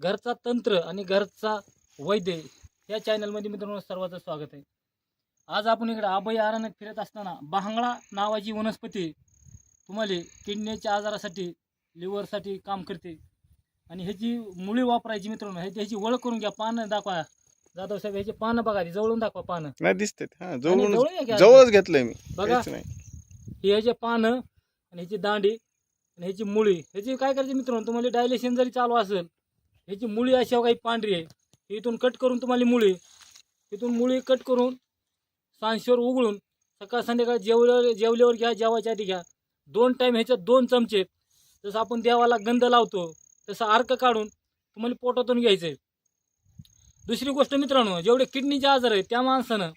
घरचा तंत्र आणि घरचा वैद्य या चॅनलमध्ये मित्रांनो सर्वांचं स्वागत आहे. आज आपण इकडे अभय आरण्यात फिरत असताना बांगळा नावाची वनस्पती तुम्हाला किडनीच्या आजारासाठी लिव्हरसाठी काम करते. आणि ह्याची मुळी वापरायची मित्रांनो ह्याची ह्याची ओळख करून घ्या पानं दाखवा. जाधव साहेब ह्याची पानं बघा जवळून दाखवा पानं. नाही दिसते हा. जवळच घेतलंय मी. बघा. ही ह्याचे पानं आणि ह्याची दांडी आणि ह्याची मुळी. ह्याची काय करायची मित्रांनो तुम्हाला डायलेशन जरी चालू असेल ह्याची मुळी अशी काही पांढरी आहे. इथून कट करून तुम्हाला मुळी इथून मुळी कट करून सांशीवर उघडून सकाळ संध्याकाळ जेवल्यावर जेवल्यावर घ्या जेवायच्या आधी घ्या. दोन टाईम ह्याच्यात दोन चमचे जसं आपण देवाला गंध लावतो तसं अर्क काढून तुम्हाला पोटातून घ्यायचं आहे. दुसरी गोष्ट मित्रांनो जेवढे किडनीचे आजार आहेत त्या माणसानं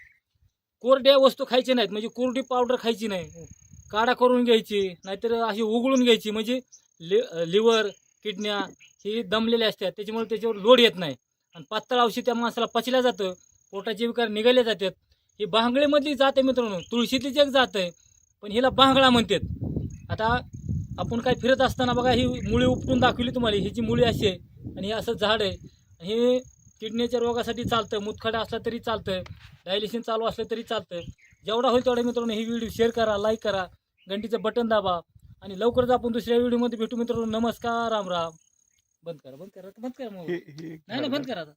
कोरड्या वस्तू खायची नाहीत. म्हणजे कोरडी पावडर खायची नाही. काढा करून घ्यायची नाहीतर अशी उघडून घ्यायची. म्हणजे लि लिव्हर किडन्या ही दमलेल्या असतात. त्याच्यामुळे त्याच्यावर लोड येत नाही. आणि पातळ औषध त्या माणसाला पचल्या जातं. पोटाचे विकार निघाले जातात. ही बांगळेमधली जात आहे मित्रांनो. तुळशीतलीच एक जात आहे. पण हिला बांगळा म्हणतात. आता आपण काय फिरत असताना बघा ही मुळी उपटून दाखवली तुम्हाला. हिची मुळी अशी आहे. आणि हे असं झाड आहे. आणि हे किडनीच्या रोगासाठी चालतं. मुतखडा असला तरी चालतं. डायलिसिन चालू असलं तरी चालतं. जेवढा होईल तेवढा मित्रांनो ही व्हिडिओ शेअर करा लाईक करा. घंटीचं बटन दाबा. आणि लवकरच आपण दुसऱ्या व्हिडिओमध्ये भेटू मित्रांनो. नमस्कार राम राम. बंद करा बंद करा. बंद करा मग. नाही नाही बंद करा आता.